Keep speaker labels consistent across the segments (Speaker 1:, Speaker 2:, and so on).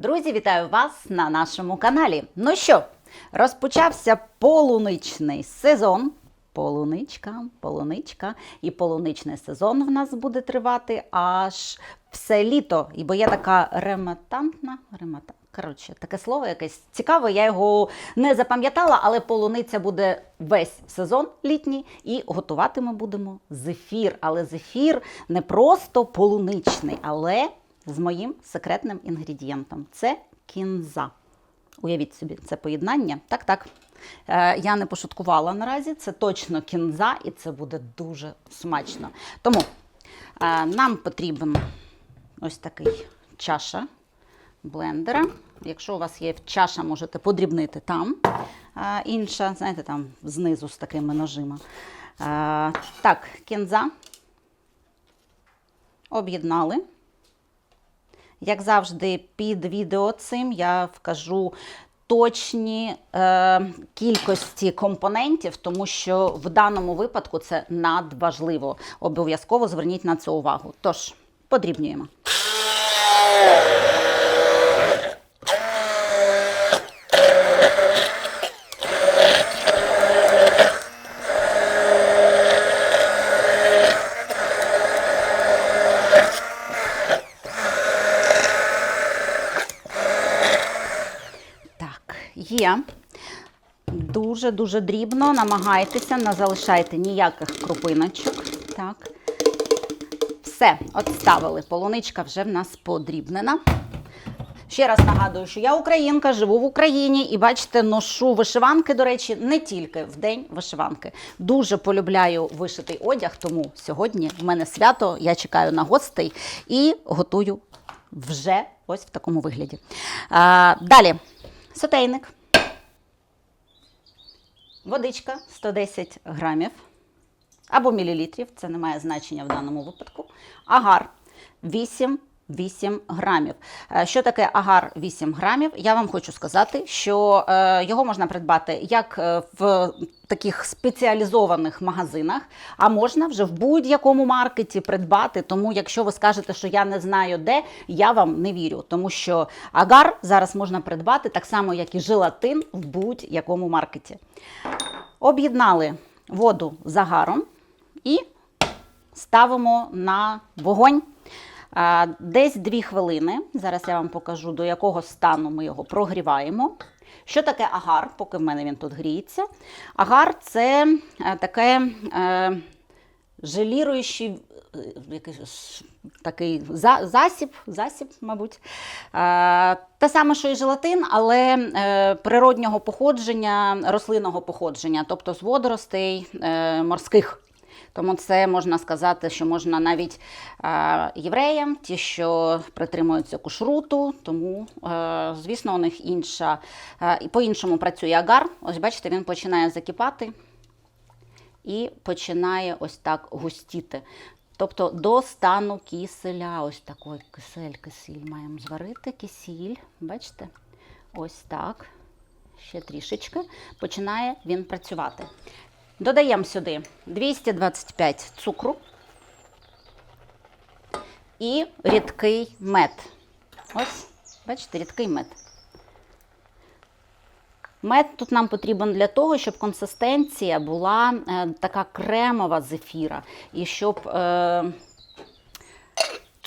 Speaker 1: Друзі, вітаю вас на нашому каналі. Ну що, розпочався полуничний сезон. Полуничка, полуничка. І полуничний сезон в нас буде тривати аж все літо. Бо є така рематантна, ремата, коротше, таке слово якесь цікаве, я його не запам'ятала, але полуниця буде весь сезон літній, і готувати ми будемо зефір. Але зефір не просто полуничний, але з моїм секретним інгредієнтом це кінза. Уявіть собі, це поєднання. Так, так. Е, я не пошуткувала наразі. Це точно кінза, і це буде дуже смачно. Тому е, нам потрібен ось такий чаша блендера. Якщо у вас є чаша, можете подрібнити там. Е, інша, знаєте, там знизу з такими ножима. Так, кінза. Об'єднали. Як завжди, під відео цим я вкажу точні е, кількості компонентів, тому що в даному випадку це надважливо. Обов'язково зверніть на це увагу. Тож, подрібнюємо. Так, є. Дуже-дуже дрібно. Намагайтеся, не залишайте ніяких крупиночок. Так. Все, отставили. Полуничка вже в нас подрібнена. Ще раз нагадую, що я українка, живу в Україні і бачите, ношу вишиванки, до речі, не тільки в день вишиванки. Дуже полюбляю вишитий одяг, тому сьогодні в мене свято, я чекаю на гостей і готую вже ось в такому вигляді. А, далі, сотейник. Водичка 110 грамів або мілілітрів, це не має значення в даному випадку. Агар 8 8 грамів. Е, Що таке агар 8 грамів? Я вам хочу сказати, що е, його можна придбати як е, в таких спеціалізованих магазинах, а можна вже в будь-якому маркеті придбати. Тому, якщо ви скажете, що я не знаю де, я вам не вірю, тому що агар зараз можна придбати так само, як і желатин в будь-якому маркеті. Об'єднали воду з агаром і ставимо на вогонь. Десь 2 хвилини. Зараз я вам покажу, до якого стану ми його прогріваємо. Що таке агар, поки в мене він тут гріється? Агар це е, таке е, желіруючий е, такий за- засіб, засіб, мабуть. Е, те саме, що і желатин, але е, природнього походження, рослинного походження, тобто з водоростей е, морських. Тому це можна сказати, що можна навіть е, євреям, ті, що притримуються кушруту, тому, е, звісно, у них інша, е, і по-іншому працює агар. Ось бачите, він починає закипати і починає ось так густіти. Тобто до стану киселя, ось такий кисель, кисіль маємо зварити, кисіль, бачите? Ось так. Ще трішечки. Починає він працювати. Додаємо сюди 225 цукру і рідкий мед. Ось, бачите, рідкий мед. Мед тут нам потрібен для того, щоб консистенція була е, така кремова зефіра. І щоб е,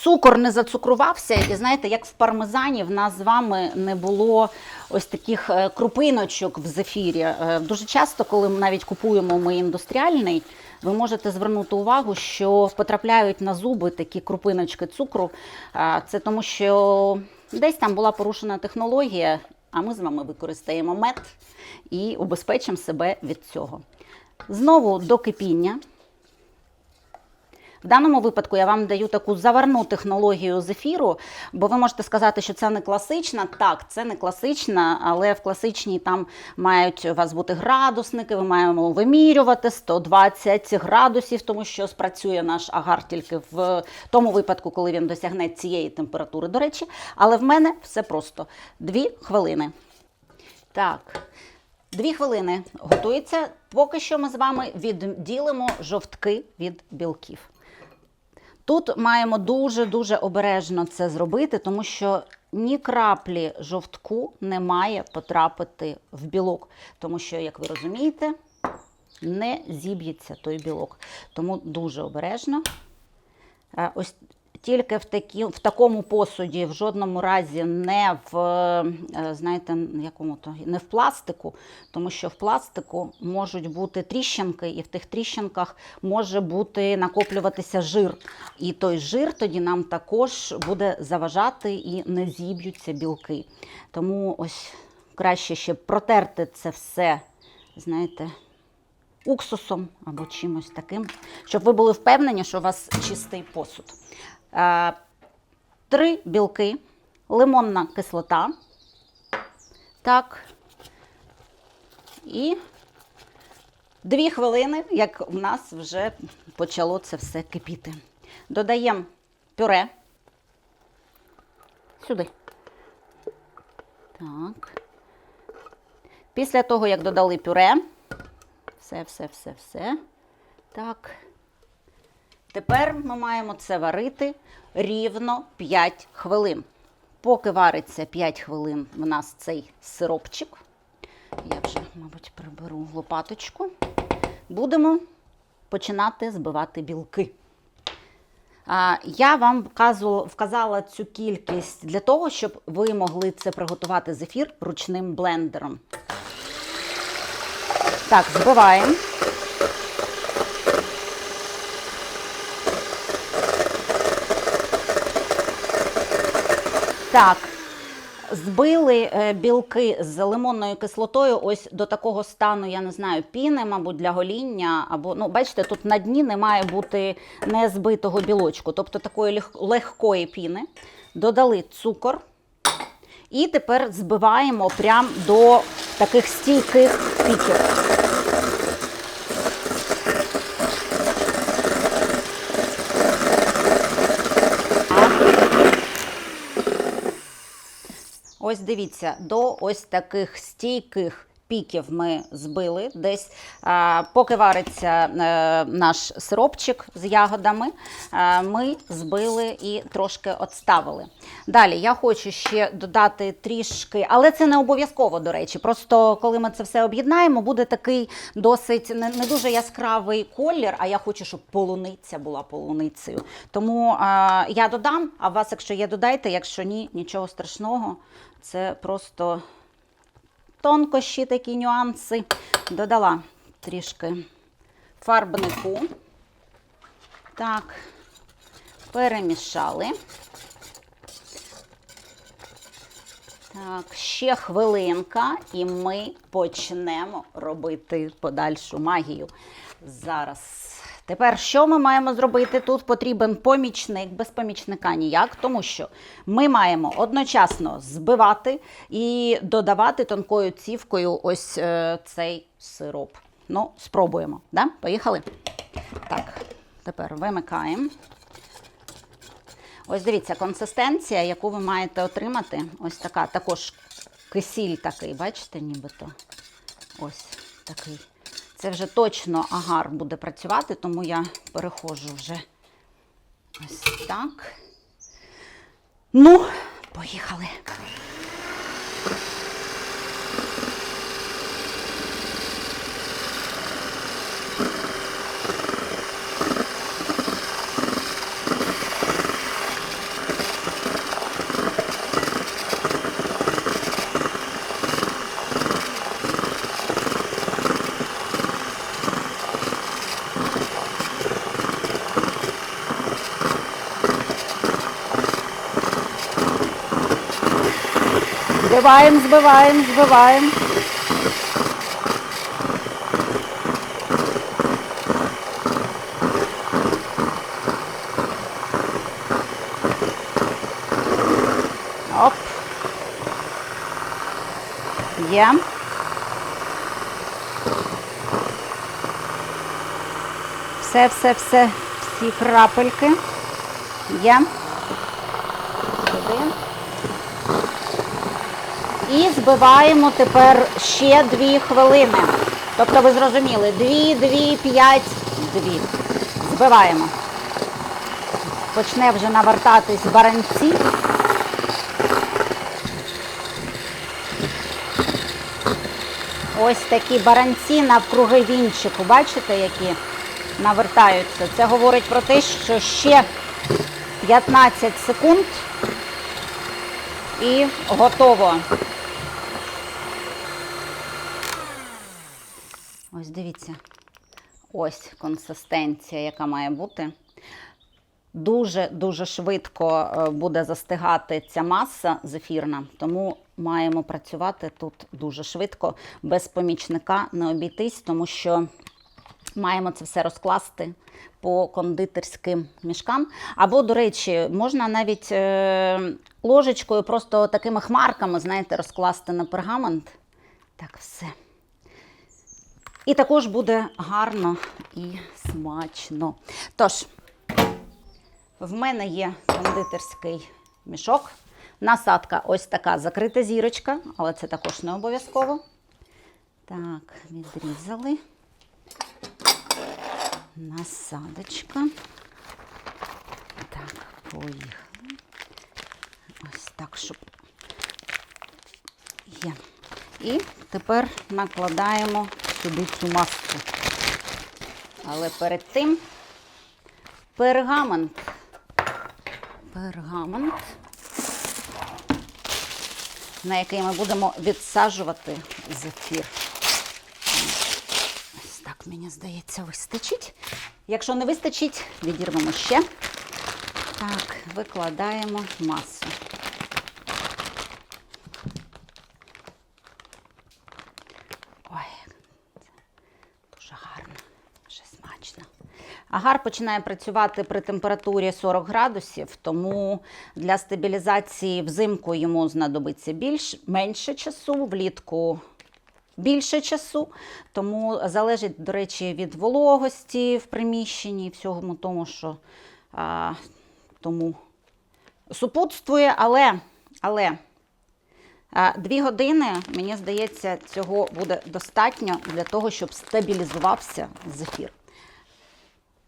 Speaker 1: цукор не зацукрувався, і знаєте, як в пармезані в нас з вами не було ось таких е, крупиночок в зефірі. Е, Дуже часто, коли ми навіть купуємо ми індустріальний, ви можете звернути увагу, що потрапляють на зуби такі крупиночки цукру. Це тому, що десь там була порушена технологія, а ми з вами використаємо мед і убезпечимо себе від цього. Знову до кипіння. В даному випадку я вам даю таку заварну технологію зефіру, бо ви можете сказати, що це не класична. Так, це не класична, але в класичній там мають у вас бути градусники, ми маємо вимірювати 120 градусів, тому що спрацює наш агар тільки в тому випадку, коли він досягне цієї температури, до речі. Але в мене все просто дві хвилини. Так. Дві хвилини готується. Поки що ми з вами відділимо жовтки від білків. Тут маємо дуже-дуже обережно це зробити, тому що ні краплі жовтку не має потрапити в білок. Тому що, як ви розумієте, не зіб'ється той білок. Тому дуже обережно. Е, Ось тільки в, такі, в такому посуді, в жодному разі не в, е, знаєте, якому то, не в пластику, тому що в пластику можуть бути тріщинки, і в тих тріщинках може бути накоплюватися жир. І той жир тоді нам також буде заважати і не зіб'ються білки. Тому ось краще ще протерти це все, знаєте, уксусом або чимось таким, щоб ви були впевнені, що у вас чистий посуд. Е, Три білки, лимонна кислота. Так. І дві хвилини, як в нас вже почало це все кипіти. Додаємо пюре. Сюди. Так. Після того, як додали пюре, все, все, все, все. Так. Тепер ми маємо це варити рівно 5 хвилин. Поки вариться 5 хвилин в нас цей сиропчик. Я вже, мабуть, приберу лопаточку. Будемо починати збивати білки. Я вам вказала цю кількість для того, щоб ви могли це приготувати зефір ручним блендером. Так, збиваємо. Так, збили е, білки з лимонною кислотою ось до такого стану, я не знаю, піни, мабуть, для гоління. Або, ну, бачите, тут на дні не має бути не збитого білочку, тобто такої легкої піни. Додали цукор. І тепер збиваємо прямо до таких стійких піків. Ось дивіться, до ось таких стійких піків ми збили. Десь поки вариться е, наш сиропчик з ягодами, е, ми збили і трошки отставили. Далі я хочу ще додати трішки, але це не обов'язково, до речі. Просто коли ми це все об'єднаємо, буде такий досить не, не дуже яскравий колір, а я хочу, щоб полуниця була полуницею. Тому е, я додам, а вас, якщо є, додайте, якщо ні, нічого страшного. Це просто тонкощі, такі нюанси. Додала трішки фарбнику. Так, перемішали. Так, ще хвилинка, і ми почнемо робити подальшу магію. Зараз. Тепер що ми маємо зробити? Тут потрібен помічник, без помічника ніяк, тому що ми маємо одночасно збивати і додавати тонкою цівкою ось е, цей сироп. Ну, спробуємо. Да? Поїхали? Так, тепер вимикаємо. Ось дивіться, консистенція, яку ви маєте отримати, ось така, також кисіль такий, бачите, нібито. Ось такий. Це вже точно агар буде працювати, тому я переходжу вже ось так. Ну, поїхали. Збиваємо, збиваємо, збиваємо. Оп. Є. Все, все, все, всі крапельки. Є. Сюди. І збиваємо тепер ще 2 хвилини. Тобто ви зрозуміли, 2, 2, 5, 2. Збиваємо. почне вже навертатись баранці. Ось такі баранці навкруги вінчику, бачите, які навертаються. Це говорить про те, що ще 15 секунд і готово. Дивіться. Ось консистенція, яка має бути. Дуже-дуже швидко е, буде застигати ця маса зефірна, тому маємо працювати тут дуже швидко, без помічника не обійтись, тому що маємо це все розкласти по кондитерським мішкам. Або, до речі, можна навіть е, ложечкою, просто такими хмарками, знаєте, розкласти на пергамент. Так, все. І також буде гарно і смачно. Тож, в мене є кондитерський мішок. Насадка ось така закрита зірочка, але це також не обов'язково. Так, відрізали. Насадочка. Так, поїхали. Ось так, щоб є. І тепер накладаємо сюди цю маску. Але перед тим пергамент. Пергамент, на який ми будемо відсаджувати зефір. Ось так, мені здається, вистачить. Якщо не вистачить, відірвемо ще. Так, викладаємо масу. Ой, Дуже гарно, дуже смачно. Агар починає працювати при температурі 40 градусів, тому для стабілізації взимку йому знадобиться більш, менше часу, влітку більше часу. Тому залежить, до речі, від вологості в приміщенні всього тому, що а, тому супутствує, але, але а, Дві години, мені здається, цього буде достатньо для того, щоб стабілізувався зефір.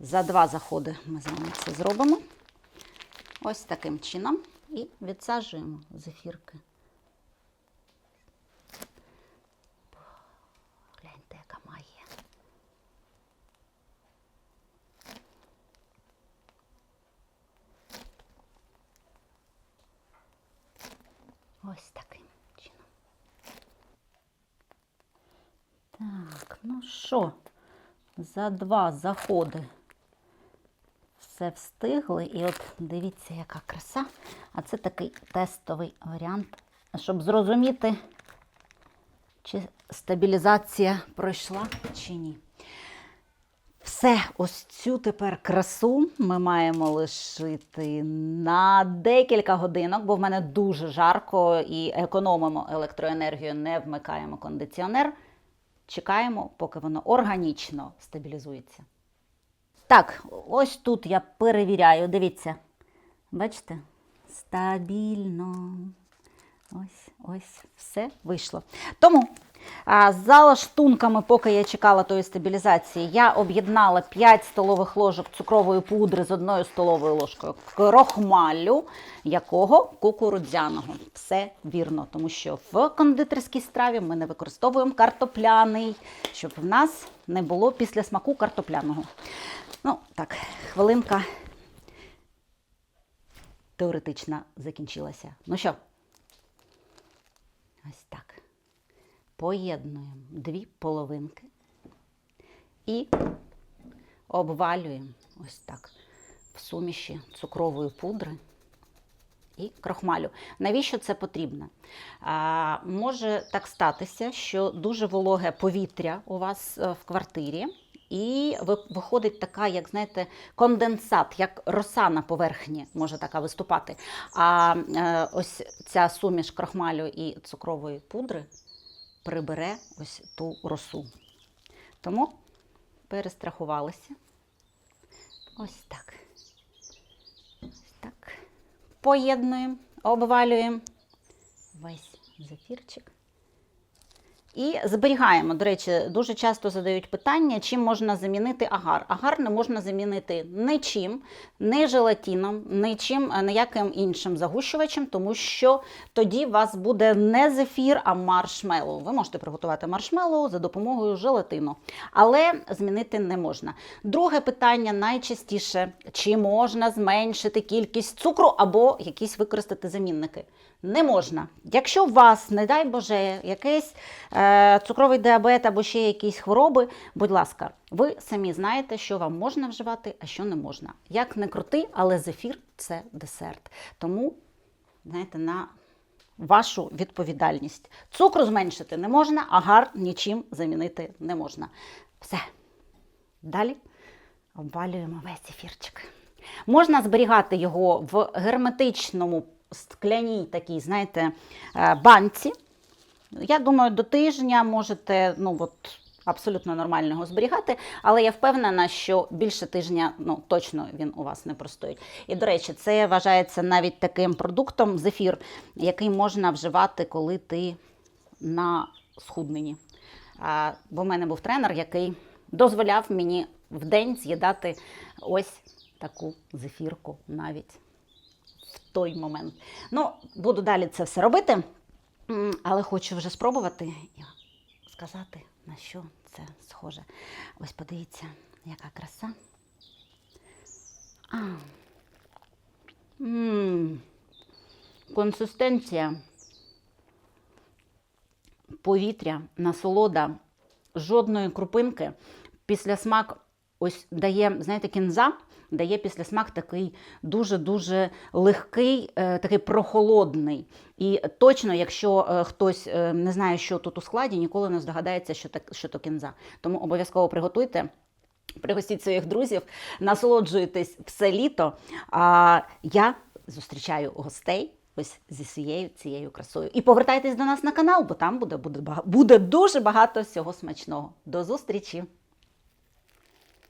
Speaker 1: За два заходи ми з вами це зробимо. Ось таким чином. І відсаджуємо зефірки. Гляньте, яка має. Ось таким чином. Так, ну що, за два заходи все встигли. І от дивіться, яка краса. А це такий тестовий варіант, щоб зрозуміти, чи стабілізація пройшла, чи ні. Все, ось цю тепер красу ми маємо лишити на декілька годинок, бо в мене дуже жарко і економимо електроенергію, не вмикаємо кондиціонер. Чекаємо, поки воно органічно стабілізується. Так, ось тут я перевіряю. Дивіться. Бачите? Стабільно. Ось, ось, все вийшло. Тому за лаштунками, поки я чекала тої стабілізації, я об'єднала 5 столових ложок цукрової пудри з одною столовою ложкою крохмалю, якого кукурудзяного. Все вірно, тому що в кондитерській страві ми не використовуємо картопляний, щоб в нас не було після смаку картопляного. Ну, так, хвилинка теоретична закінчилася. Ну що? Ось так. Поєднуємо дві половинки і обвалюємо ось так в суміші цукрової пудри і крохмалю. Навіщо це потрібно? А, може так статися, що дуже вологе повітря у вас е, в квартирі. І виходить така, як знаєте, конденсат, як роса на поверхні може така виступати. А е, ось ця суміш крохмалю і цукрової пудри прибере ось ту росу. Тому перестрахувалися. Ось так. Ось так. Поєднуємо, обвалюємо весь зефірчик. І зберігаємо. До речі, дуже часто задають питання, чим можна замінити агар. Агар не можна замінити нічим, не желатином, нічим, а ніяким іншим загущувачем, тому що тоді у вас буде не зефір, а маршмеллоу. Ви можете приготувати маршмеллоу за допомогою желатину, але змінити не можна. Друге питання найчастіше: чи можна зменшити кількість цукру або якісь використати замінники? Не можна. Якщо у вас, не дай Боже, якийсь е, цукровий діабет або ще якісь хвороби, будь ласка, ви самі знаєте, що вам можна вживати, а що не можна. Як не крути, але зефір це десерт. Тому, знаєте, на вашу відповідальність. Цукру зменшити не можна, агар нічим замінити не можна. Все. Далі обвалюємо весь ефірчик. Можна зберігати його в герметичному скляній такій, знаєте, е, банці. Я думаю, до тижня можете ну, от, абсолютно нормально його зберігати, але я впевнена, що більше тижня ну, точно він у вас не простоїть. І, до речі, це вважається навіть таким продуктом зефір, який можна вживати, коли ти на схудненні. А, бо в мене був тренер, який дозволяв мені в день з'їдати ось таку зефірку навіть той момент. Ну, буду далі це все робити, але хочу вже спробувати і сказати, на що це схоже. Ось подивіться, яка краса. А. М, Консистенція повітря, насолода, жодної крупинки. Після смак ось дає, знаєте, кінза дає після смак такий дуже-дуже легкий, е, такий прохолодний. І точно, якщо е, хтось е, не знає, що тут у складі, ніколи не здогадається, що, так, що то кінза. Тому обов'язково приготуйте. Пригостіть своїх друзів, насолоджуйтесь все літо. А я зустрічаю гостей ось зі всією цією красою. І повертайтесь до нас на канал, бо там буде, буде, буде дуже багато всього смачного. До зустрічі!